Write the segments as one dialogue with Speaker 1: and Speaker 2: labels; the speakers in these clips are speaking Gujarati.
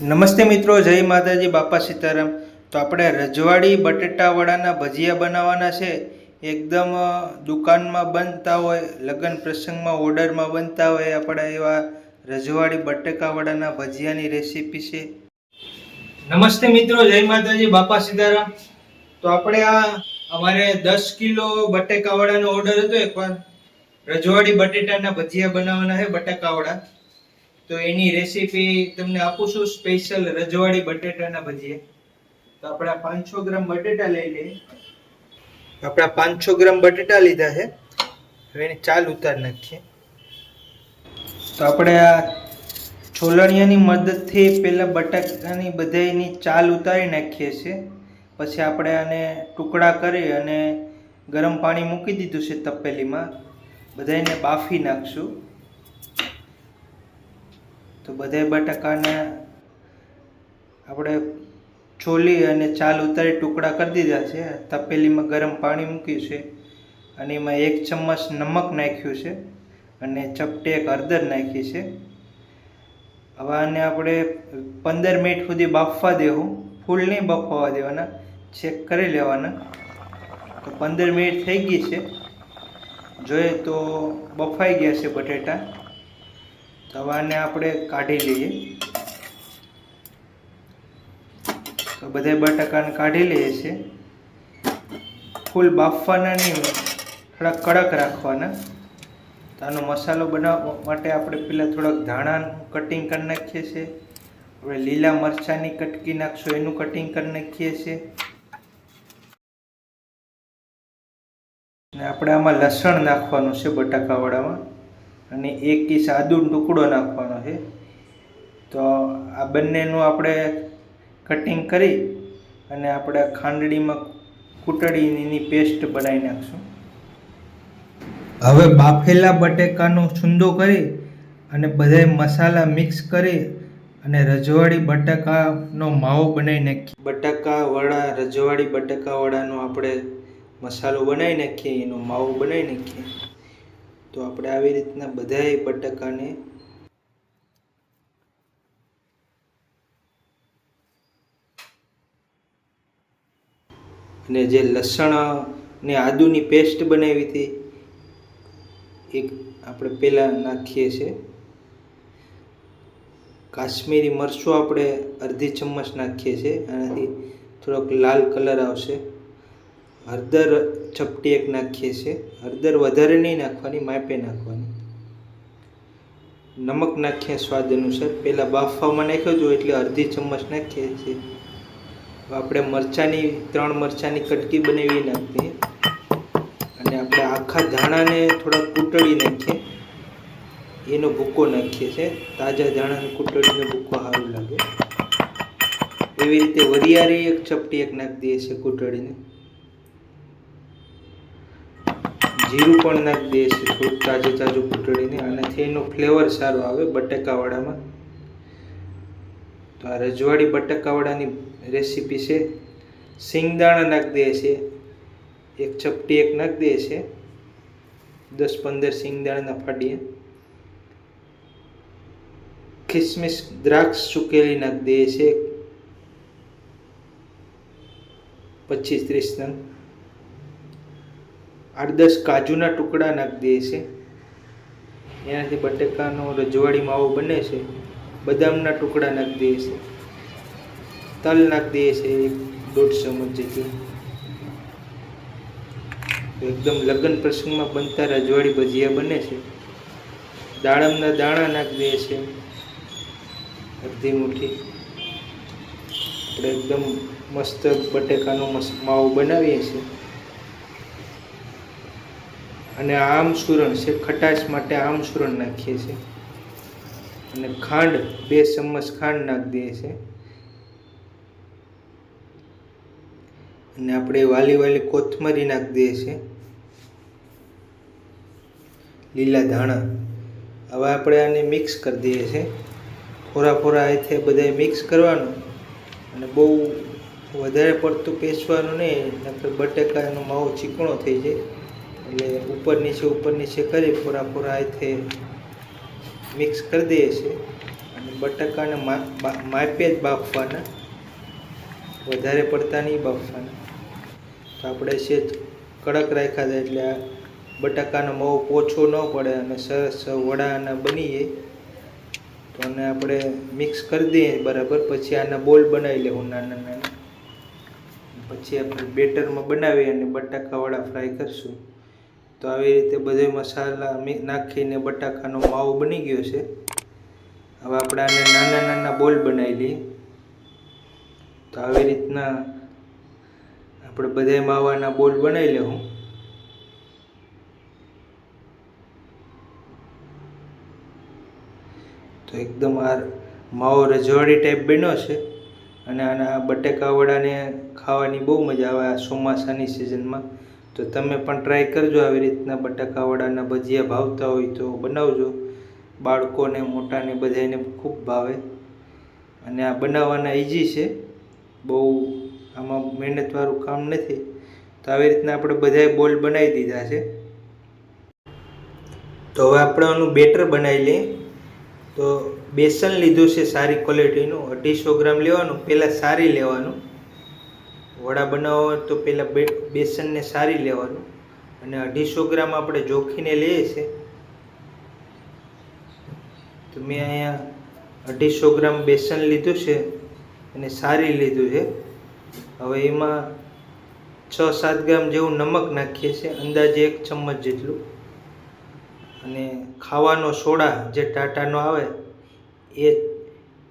Speaker 1: નમસ્તે મિત્રો, જય માતાજી, બાપા સીતારામ. તો આપણે રજવાડી બટેટાવડાના ભજીયા બનાવવાના છે. એકદમ દુકાનમાં બનતા હોય, લગ્ન પ્રસંગમાં ઓર્ડરમાં બનતા હોય, આપણા એવા રજવાડી બટેકાવડાના ભજીયાની રેસીપી છે. નમસ્તે મિત્રો, જય માતાજી, બાપા સીતારામ. તો આપણે આ, અમારે દસ કિલો બટેકાવડાનો ઓર્ડર હતો એકવાર રજવાડી બટેટાના ભજીયા બનાવવાના છે બટેકાવડા તો એની રેસીપી તમને આપું છું સ્પેશિયલ રજવાડી બટેટાના ભજીયા. તો આપણે પાંચસો ગ્રામ બટેટા લઈ લઈએ. આપણે પાંચસો ગ્રામ બટેટા લીધા છે. હવે એની ચાલ ઉતાર નાખીએ. તો આપણે આ છોલણિયાની મદદથી પહેલાં બટાકાની બધાની ચાલ ઉતારી નાખીએ છીએ. પછી આપણે આને ટુકડા કરી અને ગરમ પાણી મૂકી દીધું છે તપેલીમાં. બધાને બાફી નાખશું. તો બધા બટાકાને આપણે છોલી અને ચાલ ઉતારી ટુકડા કરી દીધા છે. તપેલીમાં ગરમ પાણી મૂક્યું છે અને એમાં એક ચમચ નમક નાખ્યું છે અને ચપટી એક હળદર નાખી છે. હવે આને આપણે પંદર મિનિટ સુધી બાફવા દેવું. ફૂલ નહીં બફાવા દેવાના, ચેક કરી લેવાના. તો પંદર મિનિટ થઈ ગઈ છે. જોઈએ તો બફાઈ ગયા છે બટેટા. તો હવે આને આપણે કાઢી લઈએ. તો બધા બટાકાને કાઢી લઈએ છીએ. ફૂલ બાફવાના નહીં થોડા કડક રાખવાના. તો આનો મસાલો બનાવવા માટે આપણે પહેલાં થોડાક ધાણાનું કટિંગ કરી નાખીએ છીએ. આપણે લીલા મરચાંની કટકી નાખશું, એનું કટિંગ કરી નાખીએ છીએ. ને આપણે આમાં લસણ નાખવાનું છે બટાકાવાળામાં. અને એક કિસ આદુનો ટુકડો નાખવાનો છે. તો આ બંનેનું આપણે કટિંગ કરી અને આપણે ખાંડડીમાં કૂટડીની પેસ્ટ બનાવી નાખશું. હવે બાફેલા બટેકાનો છૂંદો કરી અને બધા મસાલા મિક્સ કરી અને રજવાડી બટાકાનો માવો બનાવી નાખીએ. બટાકા વડા રજવાડી બટાકા વડાનો આપણે મસાલો બનાવી નાખીએ, એનો માવો બનાવી નાખીએ. તો આપણે આવી રીતના બધાય બટાકાને અને જે લસણ ને આદુની પેસ્ટ બનાવી હતી, એક આપણે પહેલાં નાખીએ છીએ કાશ્મીરી મરચું આપણે અડધી ચમચ નાખીએ છીએ આનાથી થોડોક લાલ કલર આવશે. હળદર ચપટી એક નાખીએ છીએ. હળદર વધારે નહીં નાખવાની, માપે નાખવાની. નમક નાખીએ સ્વાદ અનુસાર. પહેલાં બાફવામાં નાખ્યો જો એટલે અડધી ચમચ નાખીએ છીએ. આપણે મરચાંની, ત્રણ મરચાંની કટકી બનાવી નાખીએ. અને આપણે આખા ધાણાને થોડા કૂટળી નાખીએ. એનો ભૂકો નાખીએ છીએ. તાજા ધાણાને કૂટળીનો ભૂકો સારું લાગે. એવી રીતે વરિયાળી એક ચપટી એક નાખી દઈએ છીએ કૂટળીને. જીરું પણ નાખી દઈએ છીએ થોડુંક તાજું તાજું કૂટળીને આનાથી એનો ફ્લેવર સારો આવે બટાકાવાળામાં. તો આ રજવાડી બટાકાવાળાની રેસીપી છે. સિંગદાણા નાખી દઈએ છીએ. એક ચપટી એક નાખી દઈએ છીએ. દસ પંદર સિંગદાણાના ફાડીએ. ખિસમિસ દ્રાક્ષ સુકેલી નાખી દઈએ છીએ. પચીસ ત્રીસ નંગ આઠ દસ કાજુના ટુકડા નાખી દઈએ છીએ એનાથી બટેકાનો રજવાડી માવો બને છે. બદામના ટુકડા નાખી દઈએ છીએ તલ નાખી દઈએ છીએ એક દોઢ ચમચ જેટલું. એકદમ લગ્ન પ્રસંગમાં બનતા રજવાડી ભજીયા બને છે. દાડમના દાણા નાખી દઈએ છીએ અડધી મુઠ્ઠી. આપણે એકદમ મસ્ત બટેકાનો માવો બનાવીએ છીએ. અને આમ સુરણ છે, ખટાશ માટે આમ સુરણ નાખીએ છીએ અને ખાંડ, બે ચમચ ખાંડ નાખી દઈએ છીએ અને આપણે વાલી વાલી કોથમરી નાખી દઈએ છીએ લીલા ધાણા. હવે આપણે આને મિક્સ કરી દઈએ છીએ ફોરા ફોરા અહીંથી બધા મિક્સ કરવાનું. અને બહુ વધારે પડતું પેસવાનું નહીં નકર બટેકાનો માવો ચીકણો થઈ જાય. એટલે ઉપર નીચે ઉપર નીચે કરી પૂરા પૂરા અહીંથી મિક્સ કરી દઈએ છીએ. અને અને બટાકાને માપે જ બાફવાના. વધારે પડતા નહીં બાફવાના. તો આપણે છે કડક રાખ્યા હતા એટલે આ બટાકાનો મઉ પોછો ન પડે અને સરસ વડાના બનીએ. તો આને આપણે મિક્સ કરી દઈએ બરાબર. પછી આના બોલ બનાવી લેવું નાના નાના. પછી આપણે બેટરમાં બનાવી અને બટાકાવાળા ફ્રાય કરશું. તો આવી રીતે બધે મસાલા નાખીને બટાકાનો માવો બની ગયો છે. હવે આપણે આને નાના નાના બોલ બનાવી લઈએ તો આવી રીતના આપણે બધા માવાના બોલ બનાવી લેવું. તો એકદમ આ માવો રજવાડી ટાઈપ બન્યો છે અને આના બટેકા વડાને ખાવાની બહુ મજા આવે આ ચોમાસાની સિઝનમાં તો તમે પણ ટ્રાય કરજો આવી રીતના બટાકા વડાના ભજીયા ભાવતા હોય તો બનાવજો. બાળકોને, મોટાને બધાને ખૂબ ભાવે. અને આ બનાવવાના ઇઝી છે. બહુ આમાં મહેનતવાળું કામ નથી. તો આવી રીતના આપણે બધાએ બોલ બનાવી દીધા છે. તો હવે આપણે આનું બેટર બનાવી લઈએ. તો બેસન લીધું છે સારી ક્વોલિટીનું અઢીસો ગ્રામ લેવાનું, પહેલાં સારી લેવાનું. વડા બનાવવા તો પહેલાં બે બેસનને સારી લેવાનું. અને અઢીસો ગ્રામ આપણે જોખીને લઈએ છીએ તો મેં અહીંયા અઢીસો ગ્રામ બેસન લીધું છે અને સારી લીધું છે. હવે એમાં છ સાત ગ્રામ જેવું નમક નાખીએ છીએ, અંદાજે એક ચમચ જેટલું. અને ખાવાનો સોડા જે ટાટાનો આવે, એ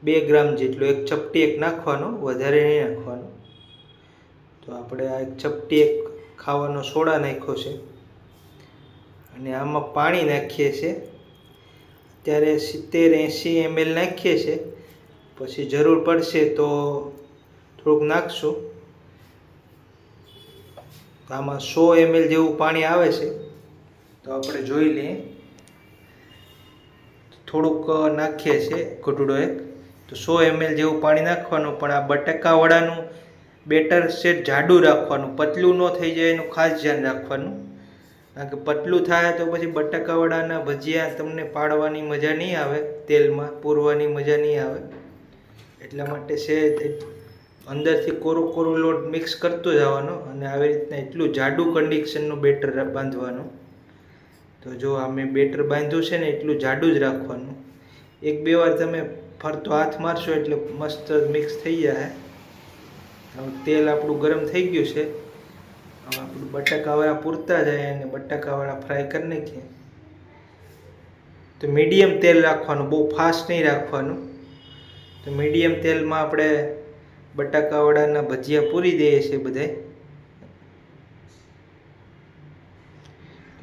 Speaker 1: બે ગ્રામ જેટલું. એક ચપટી એક નાખવાનો, વધારે નહીં નાખવાનો. તો આપણે આ એક ચપટી એક ખાવાનો સોડા નાખ્યો છે. અને આમાં પાણી નાખીએ છીએ. અત્યારે સિત્તેર એંસી એમએલ નાખીએ છીએ. પછી જરૂર પડશે તો થોડુંક નાખશું. આમાં સો એમએલ જેવું પાણી આવે છે. તો આપણે જોઈ લઈએ. થોડુંક નાખીએ છીએ ઘૂંટડો એક. તો સો એમએલ જેવું પાણી નાખવાનું, પણ આ બટાકા વડાનું બેટર છે જાડું રાખવાનું, પતલું ન થઈ જાય એનું ખાસ ધ્યાન રાખવાનું. કારણ કે પતલું થાય તો પછી બટકાવડાના ભજીયા તમને પાડવાની મજા નહીં આવે, તેલમાં પૂરવાની મજા નહીં આવે. એટલા માટે છે અંદરથી કોરો કોરો લોટ મિક્સ કરતો જવાનો અને આવી રીતના એટલું જાડું કન્ડિશનનું બેટર બાંધવાનું. તો જો આ મેં બેટર બાંધ્યું છે ને એટલું જાડું જ રાખવાનું. એક બે વાર તમે ફરતો હાથ મારશો એટલે મસ્ત મિક્સ થઈ જાય તેલ આપણું ગરમ થઈ ગયું છે. હવે આપણું બટાકાવાળા પૂરતા જાય અને બટાકાવાળા ફ્રાય કરી નાખીએ. તો મીડિયમ તેલ રાખવાનું, બહુ ફાસ્ટ નહીં રાખવાનું. તો મીડિયમ તેલમાં આપણે બટાકાવાળાના ભજીયા પૂરી દઈએ છીએ બધાય.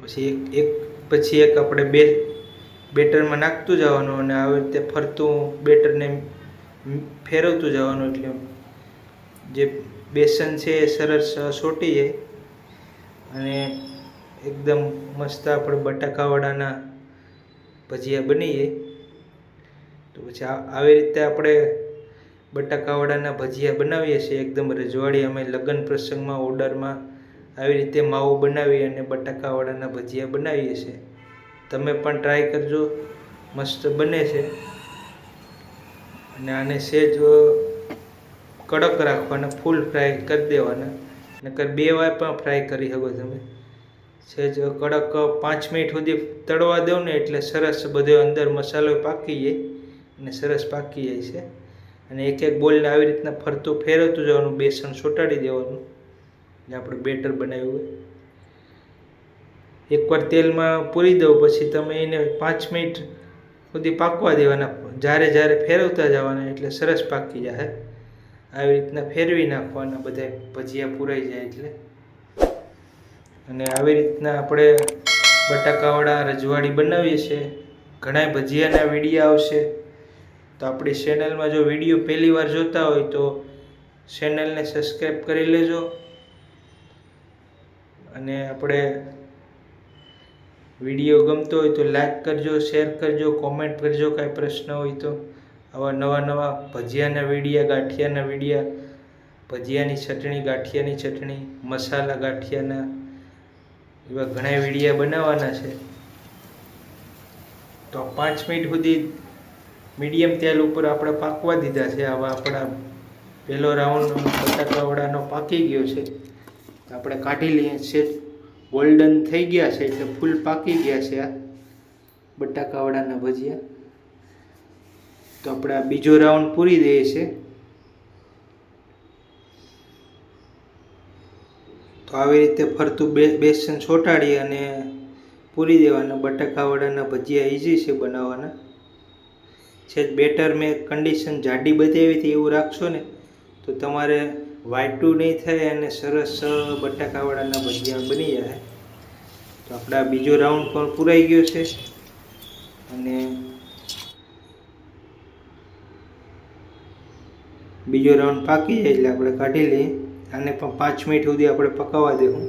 Speaker 1: પછી એક એક, પછી એક આપણે બે, બેટરમાં નાખતું જવાનું અને આવી રીતે ફરતું બેટરને ફેરવતું જવાનું એટલે જે બેસન છે એ સરસ સોટી જાય. અને એકદમ મસ્ત આપણે બટાકાવાળાના ભજીયા બની જાય. તો પછી આવી રીતે આપણે બટાકાવાળાના ભજીયા બનાવીએ છીએ. એકદમ રજવાડી અમે લગ્ન પ્રસંગમાં, ઓર્ડરમાં આવી રીતે માવો બનાવી અને બટાકાવાળાના ભજીયા બનાવીએ છીએ. તમે પણ ટ્રાય કરજો. મસ્ત બને છે. અને આને સેજ કડક રાખવાના ફૂલ ફ્રાય કરી દેવાના. નકર બે વાર પણ ફ્રાય કરી શકો તમે. સહેજ કડક પાંચ મિનિટ સુધી તળવા દો ને એટલે સરસ બધો અંદર મસાલો પાકી જાય અને સરસ પાકી જાય છે. અને એક એક બોલને આવી રીતના ફરતું ફેરવતું જવાનું, બેસન ચોંટાડી દેવાનું. જે આપણે બેટર બનાવ્યું હોય. એકવાર તેલમાં પૂરી દો પછી તમે એને પાંચ મિનિટ સુધી પાકવા દેવાના. જ્યારે જ્યારે ફેરવતા જવાના, એટલે સરસ પાકી જાય. આવી રીતના ફેરવી નાખવાના બધા ભજીયા પૂરાઈ જાય એટલે. અને આવી રીતના આપણે બટાકાવાળા રજવાડી બનાવીએ છીએ. ઘણા ભજીયાના વીડિયો આવશે. તો આપણી ચેનલમાં જો વીડિયો પહેલી વાર જોતા હોય તો ચેનલને સબસ્ક્રાઈબ કરી લેજો. અને આપણે વીડિયો ગમતો હોય તો લાઈક કરજો, શેર કરજો, કોમેન્ટ કરજો, કાંઈ પ્રશ્ન હોય તો. આવા નવા નવા ભજીયાના વીડિયા, ગાંઠિયાના વીડિયા, ભજીયાની ચટણી, ગાંઠિયાની ચટણી, મસાલા ગાંઠિયાના એવા ઘણા વીડિયા બનાવવાના છે. તો પાંચ મિનિટ સુધી મીડિયમ તેલ ઉપર આપણે પાકવા દીધા છે. આવા આપણા પહેલો રાઉન્ડ બટાકાવડાનો પાકી ગયો છે. આપણે કાઢી લઈએ છે ગોલ્ડન થઈ ગયા છે એટલે ફૂલ પાકી ગયા છે આ બટાકાવડાના ભજીયા. તો આપણે બીજો રાઉન્ડ પૂરી દઈએ છે. તો આવી રીતે ફરતું બે બેસન છોટાડી અને પૂરી દેવાના બટાકાવડાના ભજીયા ઇઝી છે બનાવવાના. છે બેટર મેં કન્ડિશન જાડી બતાવી હતી એવું રાખશો ને, તો તમારે વાટું નહીં થાય અને સરસ બટાકાવાળાના ભજીયા બની જાય. તો આપણા બીજો રાઉન્ડ પણ પૂરાઈ ગયો છે. અને બીજો રાઉન્ડ પાકી જાય એટલે આપણે કાઢી લઈએ. આને પણ પાંચ મિનિટ સુધી આપણે પકાવવા દેવું.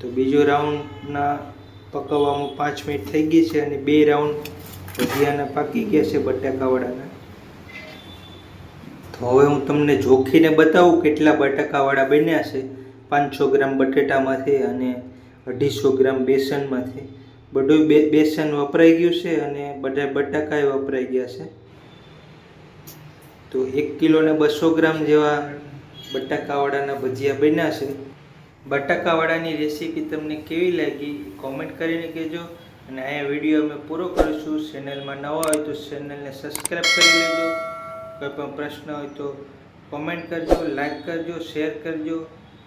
Speaker 1: તો બીજો રાઉન્ડના પકાવવામાં પાંચ મિનિટ થઈ ગઈ છે અને બે રાઉન્ડ ભજીયાના પાકી ગયા છે બટાકાવાળાના. તો હવે હું તમને જોખીને બતાવું કેટલા બટાકાવાળા બન્યા છે. પાંચસો ગ્રામ બટેટામાંથી અને અઢીસો ગ્રામ બેસનમાંથી. બધું બેસન વપરાઈ ગયું છે અને બધા બટાકાએ વપરાઈ ગયા છે. તો એક કિલોને બસો ગ્રામ જેવા બટાકાવાળાના ભજીયા બન્યા છે. બટાકાવાળાની રેસીપી તમને કેવી લાગી કોમેન્ટ કરીને કહેજો અને અહીંયા વીડિયો અમે પૂરો કરીશું. ચેનલમાં નવા હોય તો ચેનલને સબસ્ક્રાઈબ કરી લેજો. કોઈ પણ પ્રશ્ન હોય તો કોમેન્ટ કરજો, લાઈક કરજો, શેર કરજો.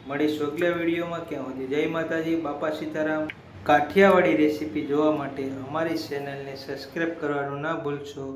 Speaker 1: મળીશું અગલા વિડીયોમાં. ક્યાં સુધી જય માતાજી, બાપા સીતારામ. કાઠિયાવાડી રેસીપી જોવા માટે અમારી ચેનલને સબસ્ક્રાઈબ કરવાનું ના ભૂલશો.